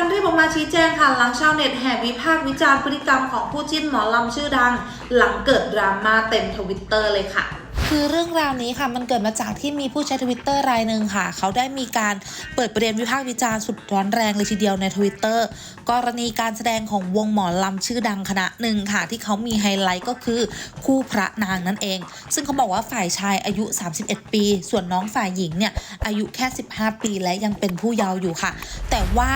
การรีบออกมาชี้แจงค่ะหลังชาวเน็ตแห่วิพากษ์วิจารณ์พฤติกรรมของผู้จิ้นหมอลำชื่อดัง หลังเกิดดราม่าเต็มทวิตเตอร์เลยค่ะคือเรื่องราวนี้ค่ะมันเกิดมาจากที่มีผู้ใช้ทวิตเตอร์รายหนึ่งค่ะ เขาได้มีการเปิดประเด็นวิพากษ์วิจารณ์สุดร้อนแรงเลยทีเดียวในทวิตเตอร์กรณีการแสดงของวงหมอลำชื่อดังคณะหนึ่งค่ะ ที่เขามีไฮไลท์ก็คือคู่พระนางนั่นเอง ซึ่งเขาบอกว่าฝ่ายชายอายุ 31 ปี ส่วนน้องฝ่ายหญิงเนี่ยอายุแค่ 15 ปีและยังเป็นผู้เยาว์อยู่ค่ะ แต่ว่า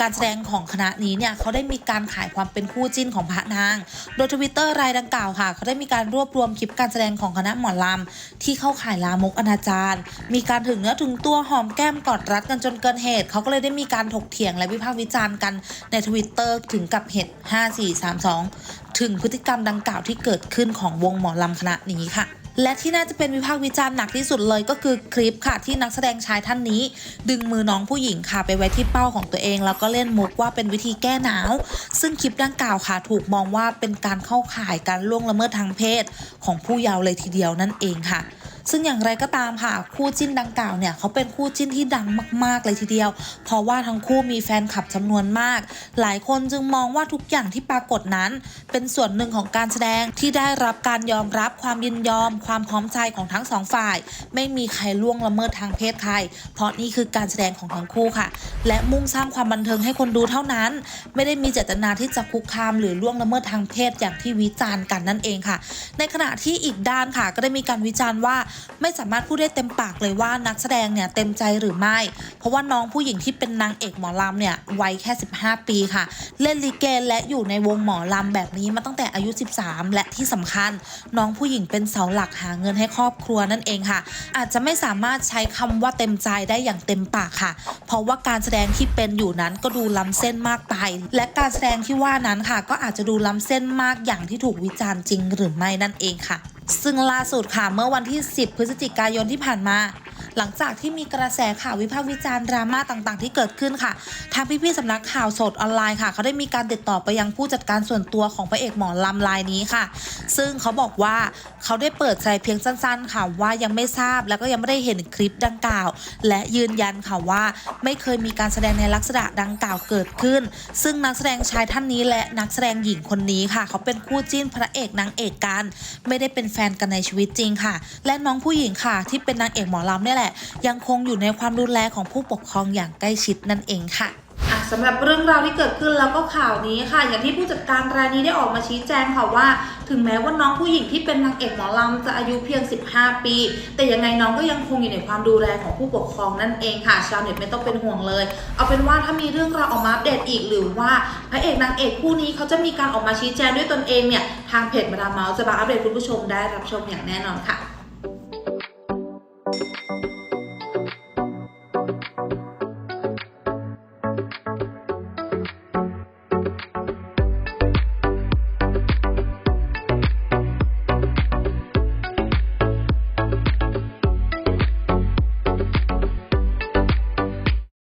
การแสดงของคณะนี้เนี่ยเขาได้มีการขายความเป็นคู่จิ้นของพระนาง โดยทวิตเตอร์รายดังกล่าวค่ะเขาได้มีการรวบรวมคลิปการแสดงของคณะหมอลำที่เข้าข่ายลามกอนาจารมีการถึงเนื้อถึงตัวหอมแก้มกอดรัดกันจนเกินเหตุเขาก็เลยได้มีการถกเถียงและวิพากษ์วิจารณ์กันในทวิตเตอร์ถึงกับเหตุ 5432 ถึงพฤติกรรมดังกล่าวที่เกิดขึ้นของวงหมอลำคณะนี้ค่ะ และที่น่าจะเป็นวิพากษ์วิจารณ์หนักที่สุดเลยก็คือคลิปค่ะที่นักแสดงชายท่านนี้ ดึงมือน้องผู้หญิงค่ะไปไว้ที่เป้าของตัวเอง แล้วก็เล่นมุกว่าเป็นวิธีแก้หนาว ซึ่งคลิปดังกล่าวค่ะถูกมองว่าเป็นการเข้าข่ายการล่วงละเมิดทางเพศ ของผู้เยาว์เลยทีเดียวนั่นเองค่ะ ซึ่งอย่างไรก็ตามค่ะคู่จิ้นดังกล่าวเนี่ยเขาเป็นคู่จิ้นที่ดังมากๆเลยทีเดียว เพราะว่าทั้งคู่มีแฟนคลับจำนวนมาก หลายคนจึงมองว่าทุกอย่างที่ปรากฏนั้น เป็นส่วนหนึ่งของการแสดงที่ได้รับการยอมรับความยินยอม ความพร้อมใจของทั้งสองฝ่าย ไม่มีใครล่วงละเมิดทางเพศใครเพราะนี่คือการแสดงของทั้งคู่ค่ะ และมุ่งสร้างความบันเทิงให้คนดูเท่านั้น ไม่ได้มีเจตนาที่จะคุกคาม หรือล่วงละเมิดทางเพศอย่างที่วิจารณ์กันนั่นเองค่ะ ในขณะที่อีกด้านค่ะก็ได้มีการวิจารณ์ว่าไม่สามารถพูดได้เต็มปากเลยว่านักแสดงเนี่ยเต็มใจหรือไม่ เพราะว่าน้องผู้หญิงที่เป็นนางเอกหมอลำเนี่ยวัยแค่ 15 ปีค่ะ เล่นลิเกและอยู่ในวงหมอลำแบบนี้มาตั้งแต่อายุ 13 และที่สำคัญ น้องผู้หญิงเป็นเสาหลักหาเงินให้ครอบครัวนั่นเองค่ะ อาจจะไม่สามารถใช้คำว่าเต็มใจได้อย่างเต็มปากค่ะ เพราะว่าการแสดงที่เป็นอยู่นั้นก็ดูล้ำเส้นมากไป และการแสดงที่ว่านั้นค่ะ ก็อาจจะดูล้ำเส้นมากอย่างที่ถูกวิจารณ์จริงหรือไม่นั่นเองค่ะ ซึ่งล่าสุดค่ะเมื่อวันที่ 10 พฤศจิกายนที่ผ่านมา หลังจากที่มีกระแสข่าววิพากษ์วิจารณ์ดราม่าต่างๆ ที่เกิดขึ้นค่ะ ทางพี่ๆสำนักข่าวสดออนไลน์ค่ะ เขาได้มีการติดต่อไปยังผู้จัดการส่วนตัวของพระเอกหมอลำลายนี้ค่ะ ซึ่งเขาบอกว่าเขาได้เปิดใจเพียงสั้น ๆ ค่ะว่ายังไม่ทราบแล้วก็ยังไม่ได้เห็นคลิปดังกล่าว และยืนยันค่ะว่าไม่เคยมีการแสดงในลักษณะดังกล่าวเกิดขึ้น ซึ่งนักแสดงชายท่านนี้และนักแสดงหญิงคนนี้ค่ะ เขาเป็นคู่จิ้นพระเอกนางเอกกัน ไม่ได้เป็นแฟนกันในชีวิตจริงค่ะ และน้องผู้หญิงค่ะ ที่เป็นนางเอกหมอลำนี่แหละยังคงอยู่ในความดูแลของผู้ปกครองอย่างใกล้ชิดนั่นเองค่ะสำหรับเรื่องราวที่เกิดขึ้นแล้วก็ข่าวนี้ค่ะ อย่างที่ผู้จัดการรายนี้ได้ออกมาชี้แจงค่ะว่า ถึงแม้ว่าน้องผู้หญิงที่เป็นนางเอกหมอลำจะอายุเพียง 15 ปี แต่ยังไงน้องก็ยังคงอยู่ในความดูแลของผู้ปกครองนั่นเองค่ะ ชาวเน็ตไม่ต้องเป็นห่วงเลย เอาเป็นว่าถ้ามีเรื่องราวออกมาอัปเดตอีกหรือว่าพระเอกนางเอกคู่นี้เขาจะมีการออกมาชี้แจงด้วยตนเองเนี่ยทางเพจมาดามเมาส์จะมาอัปเดตคุณผู้ชมได้รับชมอย่างแน่นอนค่ะ